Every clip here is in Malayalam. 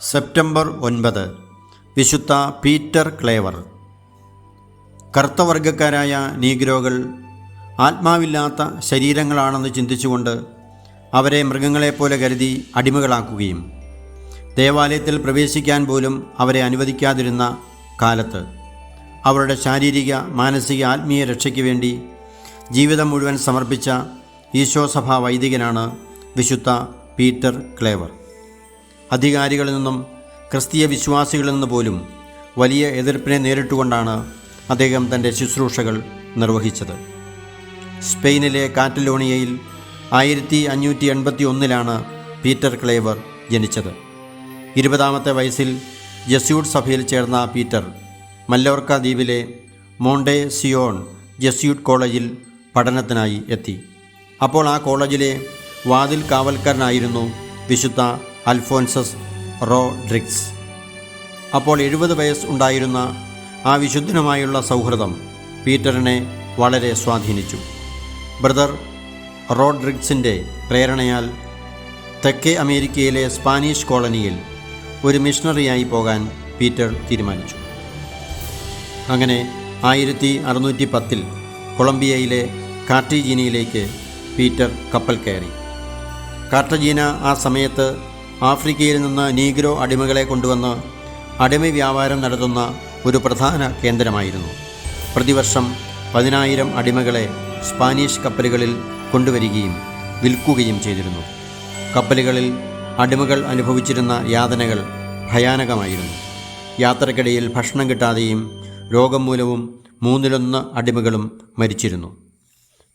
സെപ്റ്റംബർ ഒൻപത്. വിശുദ്ധ പീറ്റർ ക്ലേവർ. കറുത്തവർഗക്കാരായ നീഗ്രോകൾ ആത്മാവില്ലാത്ത ശരീരങ്ങളാണെന്ന് ചിന്തിച്ചുകൊണ്ട് അവരെ മൃഗങ്ങളെപ്പോലെ കരുതി അടിമകളാക്കുകയും ദേവാലയത്തിൽ പ്രവേശിക്കാൻ പോലും അവരെ അനുവദിക്കാതിരുന്ന കാലത്ത് അവരുടെ ശാരീരിക മാനസിക ആത്മീയ രക്ഷയ്ക്ക് വേണ്ടി ജീവിതം മുഴുവൻ സമർപ്പിച്ച ഈശോസഭാ വൈദികനാണ് വിശുദ്ധ പീറ്റർ ക്ലേവർ. അധികാരികളിൽ നിന്നും ക്രിസ്തീയ വിശ്വാസികളിൽ നിന്ന് പോലും വലിയ എതിർപ്പിനെ നേരിട്ടുകൊണ്ടാണ് അദ്ദേഹം തന്റെ ശുശ്രൂഷകൾ നിർവഹിച്ചത്. സ്പെയിനിലെ കാറ്റലോണിയയിൽ ആയിരത്തി അഞ്ഞൂറ്റി എൺപത്തി ഒന്നിലാണ് പീറ്റർ ക്ലേവർ ജനിച്ചത്. ഇരുപതാമത്തെ വയസ്സിൽ ജസ്യൂട്ട് സഭയിൽ ചേർന്ന പീറ്റർ മല്ലോർക്ക ദ്വീപിലെ മോണ്ടെ സിയോൺ ജസ്യൂട്ട് കോളേജിൽ പഠനത്തിനായി എത്തി. അപ്പോൾ ആ കോളേജിലെ വാതിൽ കാവൽക്കാരനായിരുന്നു വിശുദ്ധ അൽഫോൻസസ് റോഡ്രിക്സ്. അപ്പോൾ എഴുപത് വയസ്സ് ഉണ്ടായിരുന്ന ആ വിശുദ്ധനുമായുള്ള സൗഹൃദം പീറ്ററിനെ വളരെ സ്വാധീനിച്ചു. ബ്രദർ റോഡ്രിക്സിന്റെ പ്രേരണയാൽ തെക്കേ അമേരിക്കയിലെ സ്പാനിഷ് കോളനിയിൽ ഒരു മിഷണറിയായി പോകാൻ പീറ്റർ തീരുമാനിച്ചു. അങ്ങനെ ആയിരത്തി അറുന്നൂറ്റി പത്തിൽ കൊളംബിയയിലെ കാർട്ടിജീനയിലേക്ക് പീറ്റർ കപ്പൽ കയറി. കാർട്ടജീന ആ സമയത്ത് ആഫ്രിക്കയിൽ നിന്ന് നീഗ്രോ അടിമകളെ കൊണ്ടുവന്ന് അടിമ വ്യാപാരം നടത്തുന്ന ഒരു പ്രധാന കേന്ദ്രമായിരുന്നു. പ്രതിവർഷം പതിനായിരം അടിമകളെ സ്പാനിഷ് കപ്പലുകളിൽ കൊണ്ടുവരികയും വിൽക്കുകയും ചെയ്തിരുന്നു. കപ്പലുകളിൽ അടിമകൾ അനുഭവിച്ചിരുന്ന യാതനകൾ ഭയാനകമായിരുന്നു. യാത്രക്കിടയിൽ ഭക്ഷണം കിട്ടാതെയും രോഗം മൂലവും മൂന്നിലൊന്ന് അടിമകളും മരിച്ചിരുന്നു.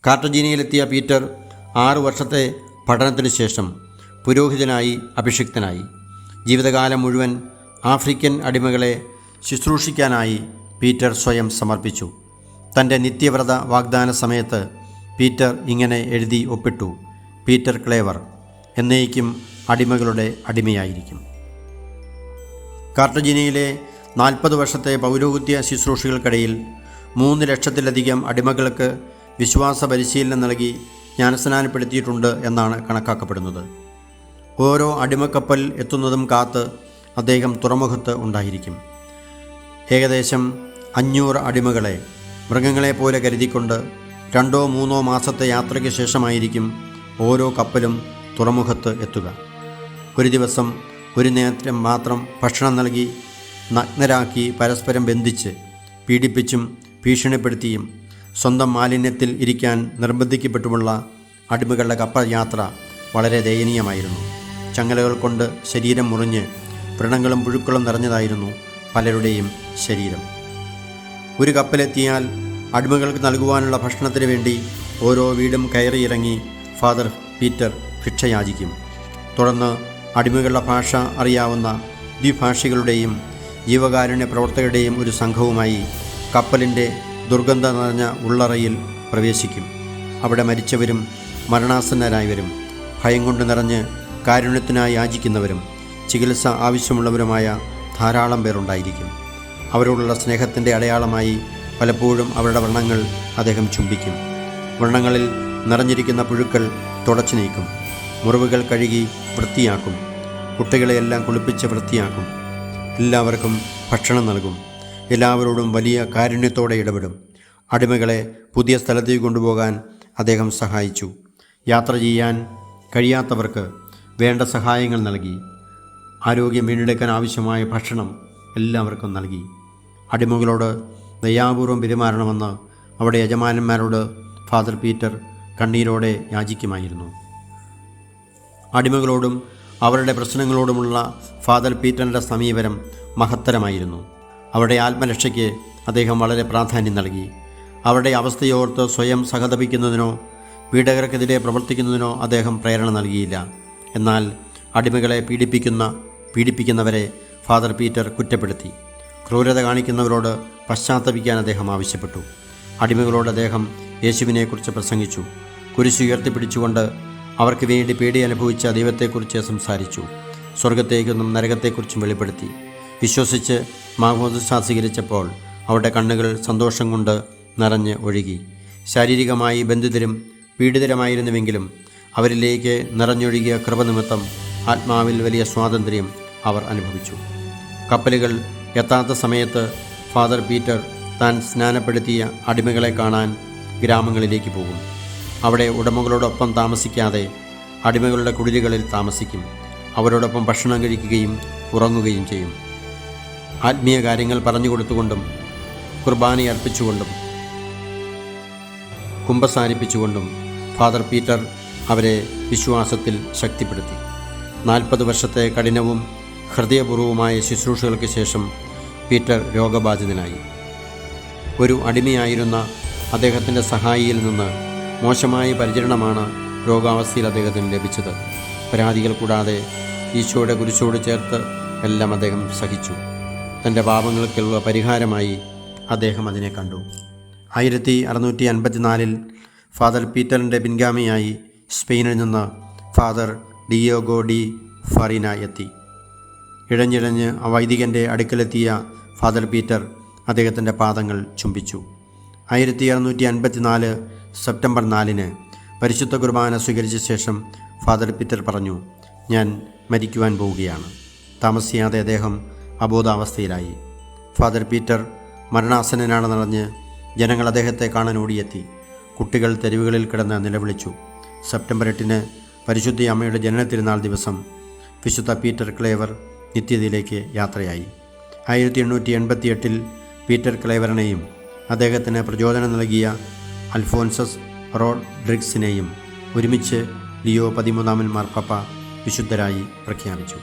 കാർട്ടജീനയിലെത്തിയ പീറ്റർ ആറു വർഷത്തെ പഠനത്തിനു ശേഷം പുരോഹിതനായി അഭിഷിക്തനായി. ജീവിതകാലം മുഴുവൻ ആഫ്രിക്കൻ അടിമകളെ ശുശ്രൂഷിക്കാനായി പീറ്റർ സ്വയം സമർപ്പിച്ചു. തന്റെ നിത്യവ്രത വാഗ്ദാന സമയത്ത് പീറ്റർ ഇങ്ങനെ എഴുതി ഒപ്പിട്ടു പീറ്റർ ക്ലേവർ എന്നേക്കും അടിമകളുടെ അടിമയായിരിക്കും. കാർട്ടജിനയിലെ നാൽപ്പത് വർഷത്തെ പൗരോഹിത്യ ശുശ്രൂഷകൾക്കിടയിൽ മൂന്ന് ലക്ഷത്തിലധികം അടിമകൾക്ക് വിശ്വാസ പരിശീലനം നൽകി ജ്ഞാനസ്നാനപ്പെടുത്തിയിട്ടുണ്ട് എന്നാണ് കണക്കാക്കപ്പെടുന്നത്. ഓരോ അടിമക്കപ്പൽ എത്തുന്നതും കാത്ത് അദ്ദേഹം തുറമുഖത്ത് ഉണ്ടായിരിക്കും. ഏകദേശം അഞ്ഞൂറ് അടിമകളെ മൃഗങ്ങളെ പോലെ കരുതിക്കൊണ്ട് രണ്ടോ മൂന്നോ മാസത്തെ യാത്രയ്ക്ക് ശേഷമായിരിക്കും ഓരോ കപ്പലും തുറമുഖത്ത് എത്തുക. ഒരു ദിവസം ഒരു നേരം മാത്രം ഭക്ഷണം നൽകി നഗ്നരാക്കി പരസ്പരം ബന്ധിച്ച് പീഡിപ്പിച്ചും ഭീഷണിപ്പെടുത്തിയും സ്വന്തം മാലിന്യത്തിൽ ഇരിക്കാൻ നിർബന്ധിക്കപ്പെട്ടുമുള്ള അടിമകളുടെ കപ്പൽ യാത്ര വളരെ ദയനീയമായിരുന്നു. ചങ്ങലകൾ കൊണ്ട് ശരീരം മുറിഞ്ഞ് വ്രണങ്ങളും പുഴുക്കളും നിറഞ്ഞതായിരുന്നു പലരുടെയും ശരീരം. ഒരു കപ്പലെത്തിയാൽ അടിമകൾക്ക് നൽകുവാനുള്ള ഭക്ഷണത്തിന് വേണ്ടി ഓരോ വീടും കയറിയിറങ്ങി ഫാദർ പീറ്റർ ഭിക്ഷയാചിക്കും. തുടർന്ന് അടിമകളുടെ ഭാഷ അറിയാവുന്ന ദ്വിഭാഷികളുടെയും ജീവകാരുണ്യ പ്രവർത്തകരുടെയും ഒരു സംഘവുമായി കപ്പലിന്റെ ദുർഗന്ധം നിറഞ്ഞ ഉള്ളറയിൽ പ്രവേശിക്കും. അവിടെ മരിച്ചവരും മരണാസന്നരായവരും ഭയം കൊണ്ട് നിറഞ്ഞ് കാരുണ്യത്തിനായി യാചിക്കുന്നവരും ചികിത്സ ആവശ്യമുള്ളവരുമായ ധാരാളം പേരുണ്ടായിരിക്കും. അവരോടുള്ള സ്നേഹത്തിന്റെ അടയാളമായി പലപ്പോഴും അവരുടെ വണ്ണങ്ങൾ അദ്ദേഹം ചുംബിക്കും. വണ്ണങ്ങളിൽ നിറഞ്ഞിരിക്കുന്ന പുഴുക്കൾ തുടച്ചു നീക്കും. മുറിവുകൾ കഴുകി വൃത്തിയാക്കും. കുട്ടികളെയെല്ലാം കുളിപ്പിച്ച് വൃത്തിയാക്കും. എല്ലാവർക്കും ഭക്ഷണം നൽകും. എല്ലാവരോടും വലിയ കാരുണ്യത്തോടെ ഇടപെടും. അടിമകളെ പുതിയ സ്ഥലത്തേക്ക് കൊണ്ടുപോകാൻ അദ്ദേഹം സഹായിച്ചു. യാത്ര ചെയ്യാൻ കഴിയാത്തവർക്ക് വേണ്ട സഹായങ്ങൾ നൽകി. ആരോഗ്യം വീണ്ടെടുക്കാൻ ആവശ്യമായ ഭക്ഷണം എല്ലാവർക്കും നൽകി. അടിമകളോട് ദയാപൂർവം പെരുമാറണമെന്ന് അവിടെ യജമാനന്മാരോട് ഫാദർ പീറ്റർ കണ്ണീരോടെ യാചിക്കുമായിരുന്നു. അടിമകളോടും അവരുടെ പ്രശ്നങ്ങളോടുമുള്ള ഫാദർ പീറ്ററിന്റെ സമീപനം മഹത്തരമായിരുന്നു. അവരുടെ ആത്മരക്ഷയ്ക്ക് അദ്ദേഹം വളരെ പ്രാധാന്യം നൽകി. അവരുടെ അവസ്ഥയോർത്ത് സ്വയം സഹതപിക്കുന്നതിനോ പീഡകർക്കെതിരെ പ്രവർത്തിക്കുന്നതിനോ അദ്ദേഹം പ്രേരണ നൽകിയില്ല. എന്നാൽ അടിമകളെ പീഡിപ്പിക്കുന്ന പീഡിപ്പിക്കുന്നവരെ ഫാദർ പീറ്റർ കുറ്റപ്പെടുത്തി. ക്രൂരത കാണിക്കുന്നവരോട് പശ്ചാത്തപിക്കാൻ അദ്ദേഹം ആവശ്യപ്പെട്ടു. അടിമകളോട് അദ്ദേഹം യേശുവിനെക്കുറിച്ച് പ്രസംഗിച്ചു. കുരിശ് ഉയർത്തിപ്പിടിച്ചുകൊണ്ട് അവർക്ക് വേണ്ടി പേടി അനുഭവിച്ച ദൈവത്തെക്കുറിച്ച് സംസാരിച്ചു. സ്വർഗത്തേക്കൊന്നും നരകത്തെക്കുറിച്ചും വെളിപ്പെടുത്തി. വിശ്വസിച്ച് മാമോദിസ സ്വീകരിച്ചപ്പോൾ അവരുടെ കണ്ണുകൾ സന്തോഷം കൊണ്ട് നിറഞ്ഞ് ഒഴുകി. ശാരീരികമായി ബന്ധിതരും പീഡിതരമായിരുന്നുവെങ്കിലും അവരിലേക്ക് നിറഞ്ഞൊഴുകിയ കൃപനിമിത്തം ആത്മാവിൽ വലിയ സ്വാതന്ത്ര്യം അവർ അനുഭവിച്ചു. കപ്പലുകൾ എത്താത്ത സമയത്ത് ഫാദർ പീറ്റർ താൻ സ്നാനപ്പെടുത്തിയ അടിമകളെ കാണാൻ ഗ്രാമങ്ങളിലേക്ക് പോകും. അവിടെ ഉടമകളോടൊപ്പം താമസിക്കാതെ അടിമകളുടെ കുടിലുകളിൽ താമസിക്കും. അവരോടൊപ്പം ഭക്ഷണം കഴിക്കുകയും ഉറങ്ങുകയും ചെയ്യും. ആത്മീയ കാര്യങ്ങൾ പറഞ്ഞു കൊടുത്തുകൊണ്ടും കുർബാന അർപ്പിച്ചുകൊണ്ടും കുമ്പസാരിപ്പിച്ചുകൊണ്ടും ഫാദർ പീറ്റർ അവരെ വിശ്വാസത്തിൽ ശക്തിപ്പെടുത്തി. നാൽപ്പത് വർഷത്തെ കഠിനവും ഹൃദയപൂർവമായ ശുശ്രൂഷകൾക്ക് ശേഷം പീറ്റർ രോഗബാധിതനായി. ഒരു അടിമയായിരുന്ന അദ്ദേഹത്തിന്റെ സഹായിയിൽ നിന്ന് മോശമായ പരിചരണമാണ് രോഗാവസ്ഥയിൽ അദ്ദേഹത്തിന് ലഭിച്ചത്. പരാതികൾ കൂടാതെ ഈശോയുടെ കുരിശോട് ചേർത്ത് എല്ലാം അദ്ദേഹം സഹിച്ചു. തന്റെ പാപങ്ങൾക്കുള്ള പരിഹാരമായി അദ്ദേഹം അതിനെ കണ്ടു. ആയിരത്തി അറുന്നൂറ്റി അൻപത്തിനാലിൽ ഫാദർ പീറ്ററിന്റെ പിൻഗാമിയായി സ്പെയിനിൽ നിന്ന് ഫാദർ ഡിയോഗോ ഡി ഫറീന എത്തി. ഇഴഞ്ഞിഴഞ്ഞ് ആ വൈദികന്റെ അടുക്കലെത്തിയ ഫാദർ പീറ്റർ അദ്ദേഹത്തിന്റെ പാദങ്ങൾ ചുംബിച്ചു. ആയിരത്തി അറുന്നൂറ്റി അൻപത്തിനാല് സെപ്റ്റംബർ നാലിന് പരിശുദ്ധ കുർബാന സ്വീകരിച്ച ശേഷം ഫാദർ പീറ്റർ പറഞ്ഞു ഞാൻ മരിക്കുവാൻ പോവുകയാണ്. താമസിയാതെ അദ്ദേഹം അബോധാവസ്ഥയിലായി. ഫാദർ പീറ്റർ മരണാസനനാണെന്നറിഞ്ഞ് ജനങ്ങൾ അദ്ദേഹത്തെ കാണാൻ ഓടിയെത്തി. കുട്ടികൾ തെരുവുകളിൽ കിടന്ന് നിലവിളിച്ചു. സെപ്റ്റംബർ എട്ടിന് പരിശുദ്ധ അമ്മയുടെ ജനന ജനനത്തിരുന്നാൾ ദിവസം വിശുദ്ധ പീറ്റർ ക്ലേവർ നിത്യതയിലേക്ക് യാത്രയായി. ആയിരത്തി എണ്ണൂറ്റി എൺപത്തി എട്ടിൽ പീറ്റർ ക്ലേവറിനെയും അദ്ദേഹത്തിന് പ്രചോദനം നൽകിയ അൽഫോൻസസ് റോഡ്രിക്സിനെയും ഒരുമിച്ച് ലിയോ പതിമൂന്നാമൻ മാർപ്പാപ്പ വിശുദ്ധരായി പ്രഖ്യാപിച്ചു.